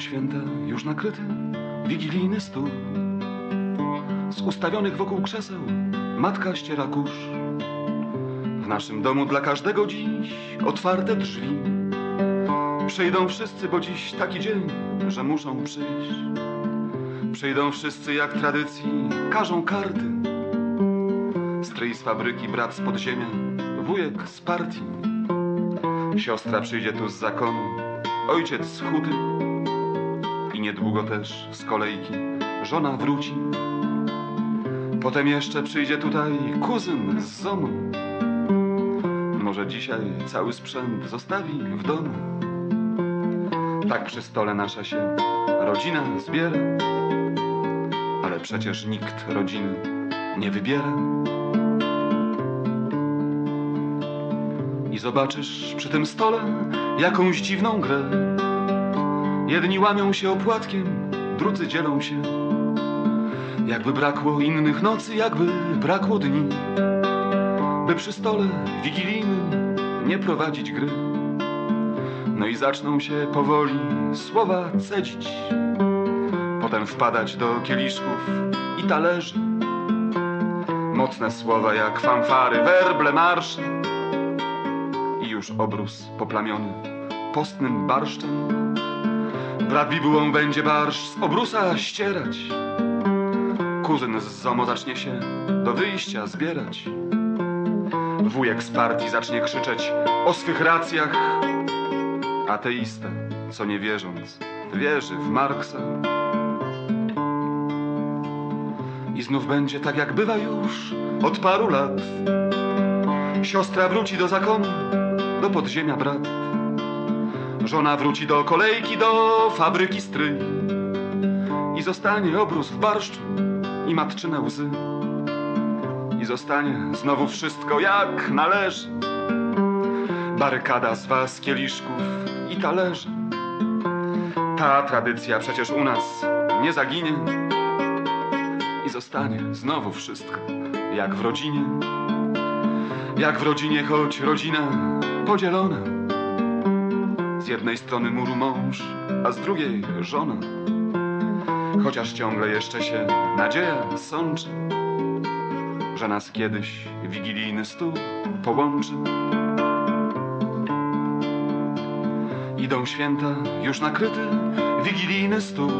święta, już nakryty, wigilijny stół. Z ustawionych wokół krzeseł matka ściera kurz. W naszym domu dla każdego dziś otwarte drzwi. Przyjdą wszyscy, bo dziś taki dzień, że muszą przyjść. Przyjdą wszyscy jak tradycji, każą karty. Stryj z fabryki, brat z podziemia, wujek z partii. Siostra przyjdzie tu z zakonu, ojciec z. I niedługo też z kolejki żona wróci. Potem jeszcze przyjdzie tutaj kuzyn z zomu. Może dzisiaj cały sprzęt zostawi w domu. Tak przy stole nasza się rodzina zbiera. Ale przecież nikt rodziny nie wybiera. I zobaczysz przy tym stole jakąś dziwną grę. Jedni łamią się opłatkiem, drudzy dzielą się. Jakby brakło innych nocy, jakby brakło dni. By przy stole wigilijnym nie prowadzić gry. No i zaczną się powoli słowa cedzić. Potem wpadać do kieliszków i talerzy. Mocne słowa jak fanfary, werble, marsze. I już obrus poplamiony postnym barszczem. Brat bibułą będzie barsz z obrusa ścierać. Kuzyn z ZOMO zacznie się do wyjścia zbierać. Wujek z partii zacznie krzyczeć o swych racjach. Ateista, co nie wierząc, wierzy w Marksa. I znów będzie tak jak bywa już od paru lat. Siostra wróci do zakonu, do podziemia brat. Żona wróci do kolejki, do fabryki stryj. I zostanie obrus w barszczu i matczyne łzy. I zostanie znowu wszystko jak należy. Barykada z was kieliszków i talerzy. Ta tradycja przecież u nas nie zaginie. I zostanie znowu wszystko jak w rodzinie. Jak w rodzinie, choć rodzina podzielona. Jednej strony muru mąż, a z drugiej żona. Chociaż ciągle jeszcze się nadzieja sączy, że nas kiedyś wigilijny stół połączy. Idą święta, już nakryty wigilijny stół.